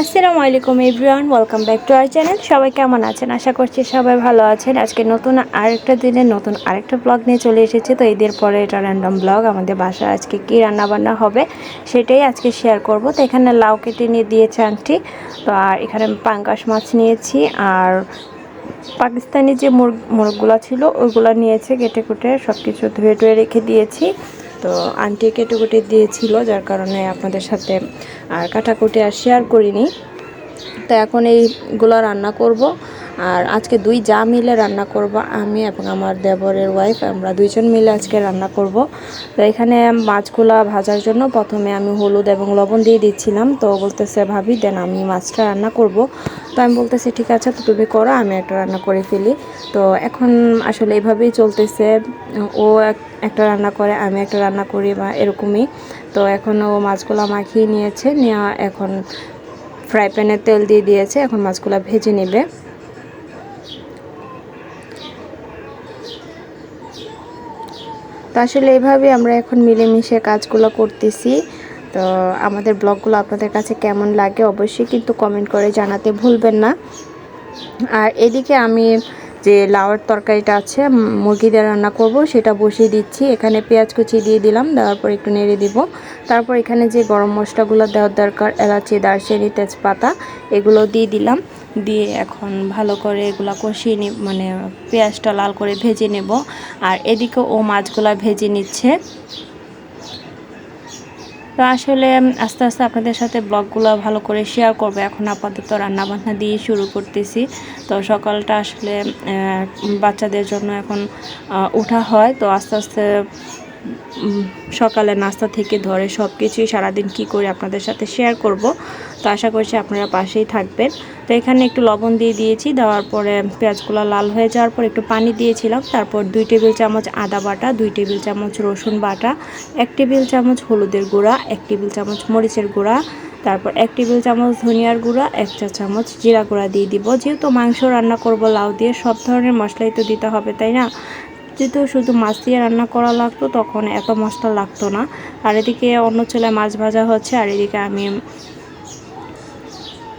আসসালামু আলাইকুম everyone, welcome back to our channel. সবাই কেমন আছেন? আশা করছি সবাই ভালো আছেন। আজকে নতুন আরেকটা দিনে নতুন আরেকটা ব্লগ নিয়ে চলে এসেছে। তো ঈদের পরে এটা র্যান্ডম ব্লগ আমাদের বাসায় আজকে কী রান্নাবান্না হবে সেটাই আজকে শেয়ার করব। তো এখানে লাউ কেটে নিয়ে দিয়েছে আন্টি। তো আর এখানে পাঙ্কাশ মাছ নিয়েছি আর পাকিস্তানি যে মুরগ মুরগগুলো ছিল ওইগুলো নিয়েছে, কেটে কুটে সব কিছু ধুয়ে টুয়ে রেখে দিয়েছি। তো আন্টি কেটে দিয়েছিল, যার কারণে আপনাদের সাথে আর কাটাকুটি আর শেয়ার করিনি। তো এখন এইগুলো রান্না করব। আর আজকে দুই যা মিলে রান্না করব আমি এবং আমার দেবরের ওয়াইফ আমরা দুইজন মিলে আজকে রান্না করব। তো এখানে মাছগুলা ভাজার জন্য প্রথমে আমি হলুদ এবং লবণ দিয়ে দিচ্ছিলাম। তো বলতেছে, ভাবি, দেন আমি মাছটা রান্না করব। তো আমি বলতেছি, ঠিক আছে, তো তুমি করো, আমি একটা রান্না করে ফেলি। তো এখন আসলে এইভাবেই চলতেছে। ও একটা রান্না করে, আমি একটা রান্না করি বা এরকমই। তো এখন ও মাছগুলো মাখিয়ে নিয়েছে নেওয়া এখন ফ্রাই প্যানে তেল দিয়ে দিয়েছে, এখন মাছগুলো ভেজে নেবে। তো আসলে এইভাবে আমরা এখন মিলেমিশে কাজগুলো করতেছি। তো আমাদের ব্লগগুলো আপনাদের কাছে কেমন লাগে অবশ্যই কিন্তু কমেন্ট করে জানাতে ভুলবেন না। আর এদিকে আমি যে লাউয়ের তরকারিটা আছে মুরগি দিয়ে রান্না করব, সেটা বসিয়ে দিচ্ছি। এখানে পেঁয়াজ কুচি দিয়ে দিলাম, দেওয়ার পর একটু নেড়ে দিব। তারপর এখানে যে গরম মশলাগুলো দেওয়ার দরকার, এলাচি, দারচিনি, তেজপাতা, এগুলো দিয়ে দিলাম। দিয়ে এখন ভালো করে এগুলো কষিয়ে নি মানে পেঁয়াজটা লাল করে ভেজে নেব। আর এদিকে ও মাছগুলা ভেজে নিচ্ছে। তো আসলে আস্তে আস্তে আপনাদের সাথে ব্লগগুলো ভালো করে শেয়ার করব। এখন আপাতত রান্নাবান্না দিয়ে শুরু করতেছি। তো সকালটা আসলে বাচ্চাদের জন্য এখন ওঠা হয়। তো আস্তে আস্তে সকালে নাস্তা থেকে ধরে সব কিছুই সারাদিন কী করে আপনাদের সাথে শেয়ার করব। তো আশা করছি আপনারা পাশেই থাকবেন। তো এখানে একটু লবণ দিয়ে দিয়েছি, দেওয়ার পরে পেঁয়াজগুলো লাল হয়ে যাওয়ার পর একটু পানি দিয়েছিলাম। তারপর দুই টেবিল চামচ আদা বাটা, দুই টেবিল চামচ রসুন বাটা, এক টেবিল চামচ হলুদের গুঁড়া, এক টেবিল চামচ মরিচের গুঁড়া, তারপর এক টেবিল চামচ ধনিয়ার গুঁড়া, এক চা চামচ জিরা গুঁড়া দিয়ে দিব। যেহেতু মাংস রান্না করব লাউ দিয়ে, সব ধরনের মশলাই তো দিতে হবে, তাই না? যেহেতু শুধু মাছ দিয়ে রান্না করা লাগতো, তখন এত মশলা লাগতো না। আর এদিকে অন্য চুলায় মাছ ভাজা হচ্ছে, আর এদিকে আমি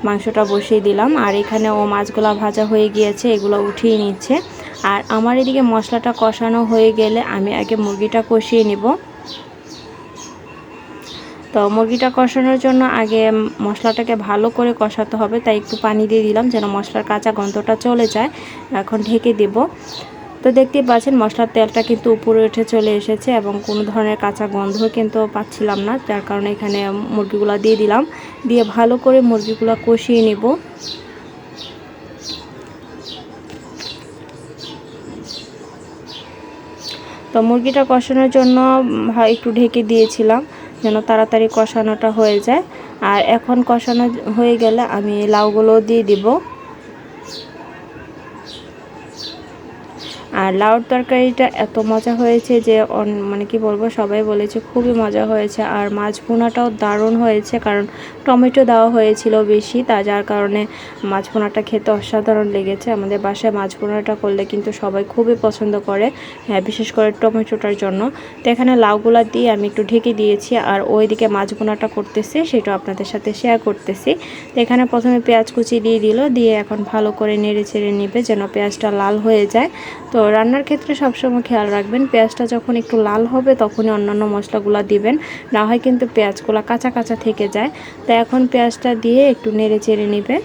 মাংসটা বসিয়ে দিলাম। আর এখানে ও মাছগুলো ভাজা হয়ে গিয়েছে, এগুলো উঠিয়ে নিচ্ছে। আর আমার এদিকে মশলাটা কষানো হয়ে গেলে আমি আগে মুরগিটা কষিয়ে নিব। তো মুরগিটা কষানোর জন্য আগে মশলাটাকে ভালো করে কষাতে হবে, তাই একটু পানি দিয়ে দিলাম যেন মশলার কাঁচা গন্ধটা চলে যায়। এখন ঢেকে দেব। তো দেখতেই পাচ্ছেন, মশলার তেলটা কিন্তু উপরে উঠে চলে এসেছে এবং কোনো ধরনের কাঁচা গন্ধ কিন্তু পাচ্ছিলাম না, যার কারণে এখানে মুরগিগুলো দিয়ে দিলাম। দিয়ে ভালো করে মুরগিগুলো কষিয়ে নেব। তো মুরগিটা কষানোর জন্য একটু ঢেকে দিয়েছিলাম যেন তাড়াতাড়ি কষানোটা হয়ে যায়। আর এখন কষানো হয়ে গেলে আমি লাউগুলো দিয়ে দিব। আর লাউর তরকারিটা এত মজা হয়েছে যে মানে কি বলব, সবাই বলেছে খুবই মজা হয়েছে। আর মাছ ভুনাটাও দারুণ হয়েছে, কারণ টমেটো দেওয়া হয়েছিল বেশি, তা যার কারণে মাছ ভুনাটা খেতে অসাধারণ লেগেছে। আমাদের বাসায় মাছ ভুনাটা করলে কিন্তু সবাই খুবই পছন্দ করে হ্যাঁ বিশেষ করে টমেটোটার জন্য। তো এখানে লাউগুলা দিয়ে আমি একটু ঢেকে দিয়েছি, আর ওইদিকে মাছ ভুনাটা করতেছি সেটা আপনাদের সাথে শেয়ার করতেছি। তো এখানে প্রথমে পেঁয়াজ কুচি দিয়ে দিল, দিয়ে এখন ভালো করে নেড়ে চেড়ে নেবে, যেন পেঁয়াজটা লাল হয়ে যায়। তো রান্নার ক্ষেত্রে সবসময় খেয়াল রাখবেন, পেঁয়াজটা যখন একটু লাল হবে তখনই অন্যান্য মশলাগুলো দিবেন। না হয় কিন্তু পেঁয়াজগুলো কাঁচা কাঁচা থেকে যায়। তো এখন পেঁয়াজটা দিয়ে একটু নেড়ে চেড়ে নেবে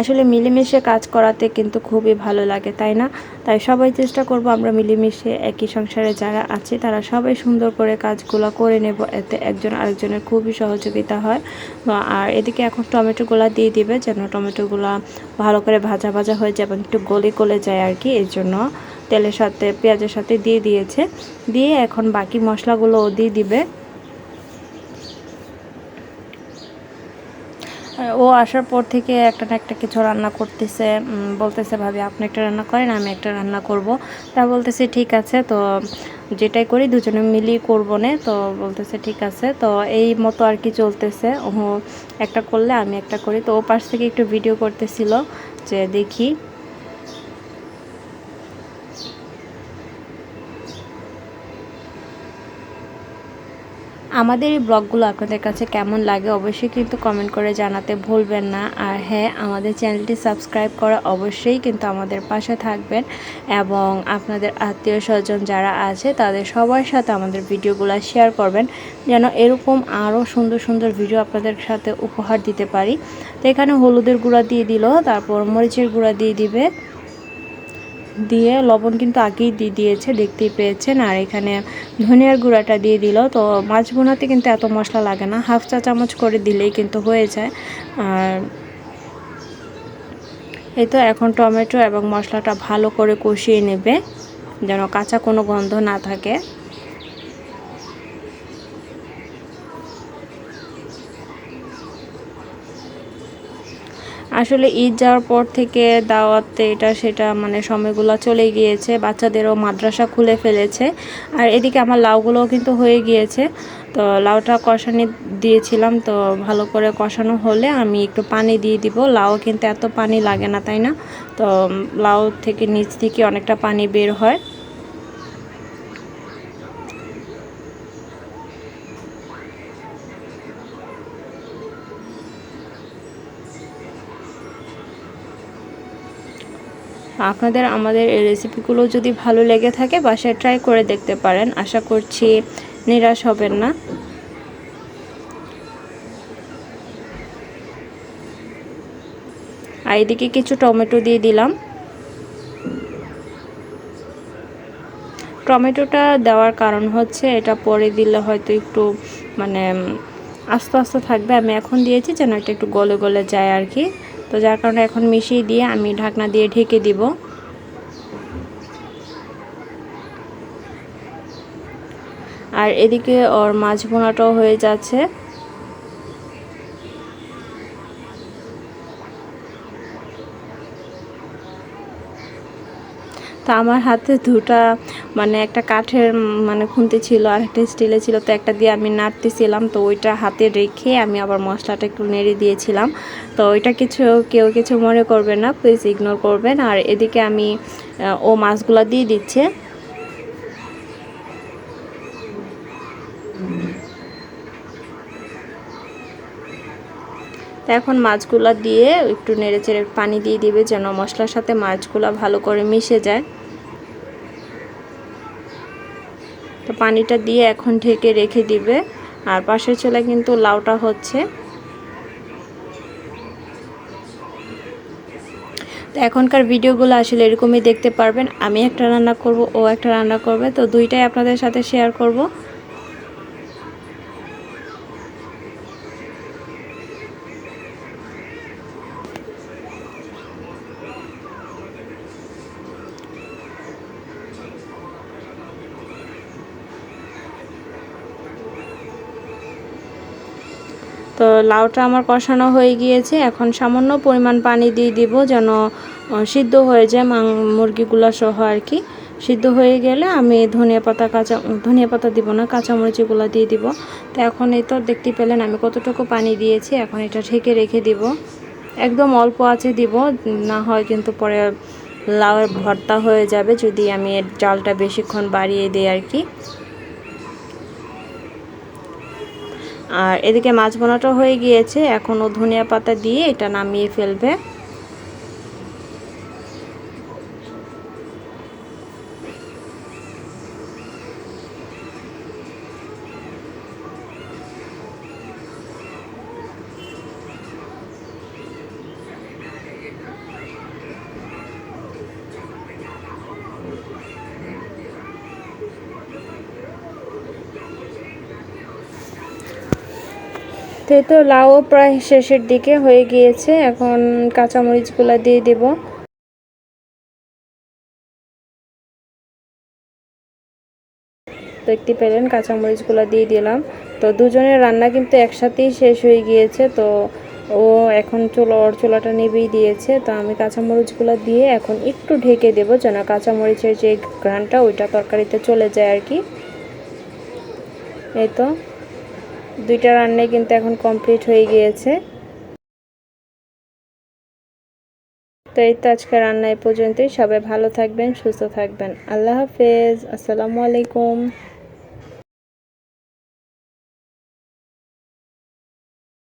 আসলে মিলেমিশে কাজ করাতে কিন্তু খুবই ভালো লাগে, তাই না? তাই সবাই চেষ্টা করব আমরা মিলেমিশে একই সংসারে যারা আছে তারা সবাই সুন্দর করে কাজগুলো করে নেব, এতে একজন আরেকজনের খুবই সহযোগিতা হয়। আর এদিকে এখন টমেটোগুলো দিয়ে দিবে যেন টমেটোগুলো ভালো করে ভাজা ভাজা হয়ে যায় এবং একটু গলে গলে যায় আর কি, এর জন্য তেলের সাথে, পেঁয়াজের সাথে দিয়ে দিয়েছে। দিয়ে এখন বাকি মশলাগুলোও দিয়ে দিবে। ও আসার পর থেকে একটা না একটা কিছু রান্না করতেছে বলতেছে, ভাবি, আপনি একটা রান্না করেন, আমি একটা রান্না করব। তা বলতেছে, ঠিক আছে। তো যেটাই করি দুজনে মিলিয়ে করব না। তো বলতেছে, ঠিক আছে। তো এই মতো আর কি চলতেছে। ও একটা করলে আমি একটা করি। তো ও পাশ থেকে একটু ভিডিও করতেছিল যে দেখি আমাদের এই ব্লগগুলো আপনাদের কাছে কেমন লাগে অবশ্যই কিন্তু কমেন্ট করে জানাতে ভুলবেন না। আর হ্যাঁ আমাদের চ্যানেলটি সাবস্ক্রাইব করা অবশ্যই কিন্তু আমাদের পাশে থাকবেন এবং আপনাদের আত্মীয় স্বজন যারা আছে, তাদের সবার সাথে আমাদের ভিডিওগুলো শেয়ার করবেন, যেন এরকম আরও সুন্দর সুন্দর ভিডিও আপনাদের সাথে উপহার দিতে পারি। তো এখানে হলুদের গুঁড়া দিয়ে দিল, তারপর মরিচের গুঁড়া দিয়ে দিবে। দিয়ে লবণ কিন্তু আগেই দিয়ে দিয়েছে, দেখতেই পেয়েছেন। আর এখানে ধনিয়ার গুঁড়াটা দিয়ে দিল। তো মাছ বোনাতে কিন্তু এত মশলা লাগে না, হাফ চা চামচ করে দিলেই কিন্তু হয়ে যায়। আর এই তো এখন টমেটো এবং মশলাটা ভালো করে কষিয়ে নেবে, যেন কাঁচা কোনো গন্ধ না থাকে। আসলে ঈদ যাওয়ার পর থেকে দাওয়াতে এটা, সেটা মানে সময়গুলো চলে গিয়েছে, বাচ্চাদেরও মাদ্রাসা খুলে ফেলেছে। আর এদিকে আমার লাউগুলোও কিন্তু হয়ে গিয়েছে। তো লাউটা কষানি দিয়েছিলাম, তো ভালো করে কষানো হলে আমি একটু পানি দিয়ে দিব। লাউ কিন্তু এত পানি লাগে না, তাই না? তো লাউ থেকে নিচ থেকে অনেকটা পানি বের হয়। আপনাদের আমাদের এই রেসিপিগুলো যদি ভালো লেগে থাকে, বাসায় ট্রাই করে দেখতে পারেন। আশা করছি নিরাশ হবেন না। আর এদিকে কিছু টমেটো দিয়ে দিলাম। টমেটোটা দেওয়ার কারণ হচ্ছে, এটা পরে দিলে হয়তো একটু মানে আস্তে আস্তে থাকবে। আমি এখন দিয়েছি যেন এটা একটু গলে গলে যায় আর কি। তো যার কারণে এখন মিশিয়ে দিয়ে আমি ঢাকনা দিয়ে ঢেকে দিব। আর এদিকে ওর মাছ বোনাটাও হয়ে যাচ্ছে। তো আমার হাতে দুটা মানে একটা কাঠের মানে খুনতে ছিল আর একটা স্টিলে ছিল, তো একটা দিয়ে আমি নাড়তেছিলাম। তো ওইটা হাতে রেখে আমি আবার মশলাটা একটু নেড়ে দিয়েছিলাম। তো ওইটা কিছু, কেউ কিছু মনে করবেন না প্লিজ ইগনোর করবেন। আর এদিকে আমি ও মাছগুলো দিয়ে দিচ্ছে। এখন মাছগুলো দিয়ে একটু নেড়ে চেড়ে পানি দিয়ে দিবে, যেন মশলার সাথে মাছগুলো ভালো করে মিশে যায় তো পানিটা দিয়ে এখন ঢেকে রেখে দিবে। আর পাশের চলে কিন্তু লাউটা হচ্ছে। তো এখনকার ভিডিওগুলো আসলে এরকমই দেখতে পারবেন। আমি একটা রান্না করব, ও একটা রান্না করবে। তো দুইটাই আপনাদের সাথে শেয়ার করব। তো লাউটা আমার কষানো হয়ে গিয়েছে। এখন সামান্য পরিমাণ পানি দিয়ে দিব যেন সিদ্ধ হয়ে যায় মাং, মুরগিগুলো সহ আর কি সিদ্ধ হয়ে গেলে আমি ধনিয়া পাতা, কাঁচা, ধনিয়া পাতা দিব না, কাঁচামরিচিগুলো দিয়ে দিব। তো এখন এই তো দেখতে পেলেন আমি কতটুকু পানি দিয়েছি, এখন এটা ঢেকে রেখে দিব। একদম অল্প আছে দিব, না হয় কিন্তু পরে লাউয়ের ভর্তা হয়ে যাবে যদি আমি জালটা বেশিক্ষণ বাড়িয়ে দিই আর কি আর এদিকে মাছ বোনাটা হয়ে গিয়েছে এখনও ধনিয়া পাতা দিয়ে এটা নামিয়ে ফেলবে। তো লাউ প্রায় শেষের দিকে হয়ে গিয়েছে, এখন কাঁচামরিচগুলো দিয়ে দেব। দেখতে পেলেন, কাঁচামরিচগুলো দিয়ে দিলাম। তো দুজনের রান্না কিন্তু একসাথেই শেষ হয়ে গিয়েছে, তো ও এখন চুলো, ওর চুলাটা নেবেই দিয়েছে। তো আমি কাঁচামরিচগুলো দিয়ে এখন একটু ঢেকে দেবো যেন কাঁচামরিচের যে ঘ্রানটা ওইটা তরকারিতে চলে যায় আর কি। এই তো। দুইটা রান্নাই কিন্তু এখন কমপ্লিট হয়ে গিয়েছে। তো এই তো আজকে রান্না এই পর্যন্তই। সবাই ভালো থাকবেন, সুস্থ থাকবেন। আল্লাহ হাফেজ। আসসালামু আলাইকুম।